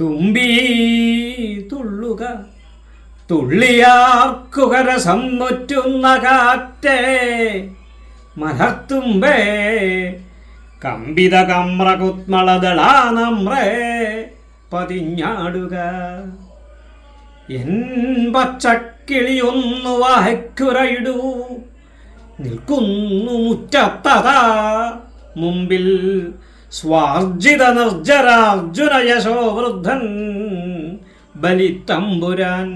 തുമ്പി തുള്ളുക. തുള്ളിയാർക്കുക രസം മുറ്റുന്ന കാറ്റേ. മലർത്തുമ്പേ കമ്പിത കമ്ര കുത്മളദളാനമ്രേ പതിഞ്ഞാടുക. എൻ പച്ചക്കിളിയൊന്നു വാഹയ്ക്കുറയിടൂ നിൽക്കുന്നു മുറ്റത്തതാ മുമ്പിൽ സ്വാർജിത നിർജരാർജുന യശോ വൃദ്ധൻ ബലിത്തമ്പുരാൻ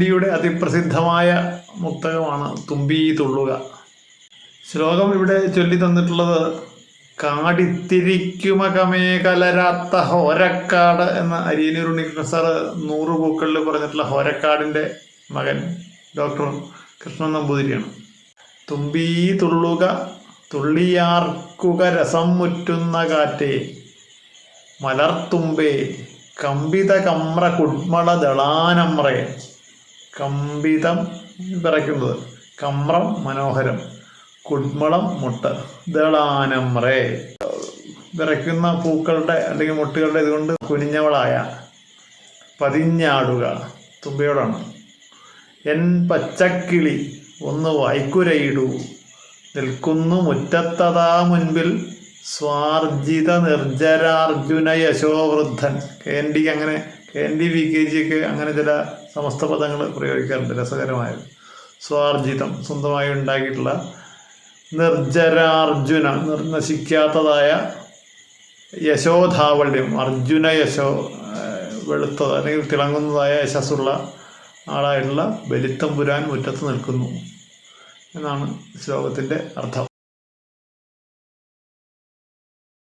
ഡിയുടെ അതിപ്രസിദ്ധമായ മുക്തകമാണ് തുമ്പി തുള്ളുക. ശ്ലോകം ഇവിടെ ചൊല്ലി തന്നിട്ടുള്ളത് കാടിത്തിരിക്കുമകമേ കലരാത്ത ഹോരക്കാട് എന്ന അരിയനൂർ ഉണ്ണികൃഷ്ണ നൂറ് പൂക്കളിൽ പറഞ്ഞിട്ടുള്ള ഹോരക്കാടിന്റെ മകൻ ഡോക്ടർ കൃഷ്ണൻ നമ്പൂതിരിയാണ്. തുമ്പി തുള്ളുക തുള്ളിയാർക്കുക രസം മുറ്റുന്ന കാറ്റേ. മലർത്തുമ്പേ കമ്പിത കമ്ര കുഡ്മള ദളാനമ്രേ. കമ്പിതം വിറയ്ക്കുന്നത് കമ്രം മനോഹരം കുഡ്മളം മുട്ട ദളാനമ്രേ. വിറയ്ക്കുന്ന പൂക്കളുടെ അല്ലെങ്കിൽ മുട്ടുകളുടെ ഇതുകൊണ്ട് കുനിഞ്ഞവളായ പതിഞ്ഞാടുക തുമ്പയോടാണ്. എൻ പച്ചക്കിളി ഒന്ന് വായ്ക്കുരയിടൂ നിൽക്കുന്നു മുറ്റത്തതാ മുൻപിൽ സ്വാർജിത നിർജരാർജുന യശോവൃദ്ധൻ കേൻഡിക്ക് അങ്ങനെ കേൻഡി വി കെ ജിക്ക് അങ്ങനെ ചില സമസ്ത പദങ്ങൾ പ്രയോഗിക്കാറുണ്ട് രസകരമായത്. സ്വാർജിതം സ്വന്തമായി ഉണ്ടാക്കിയിട്ടുള്ള നിർജരാർജുന നിർനശിക്കാത്തതായ യശോധാവള്യം അർജുന യശോ വെളുത്തത് അല്ലെങ്കിൽ തിളങ്ങുന്നതായ യശസ്സുള്ള ആളായിട്ടുള്ള ബലിത്തമ്പുരാൻ മുറ്റത്ത് നിൽക്കുന്നു. എന്നാണ് ശ്ലോകത്തിന്റെ അർത്ഥം.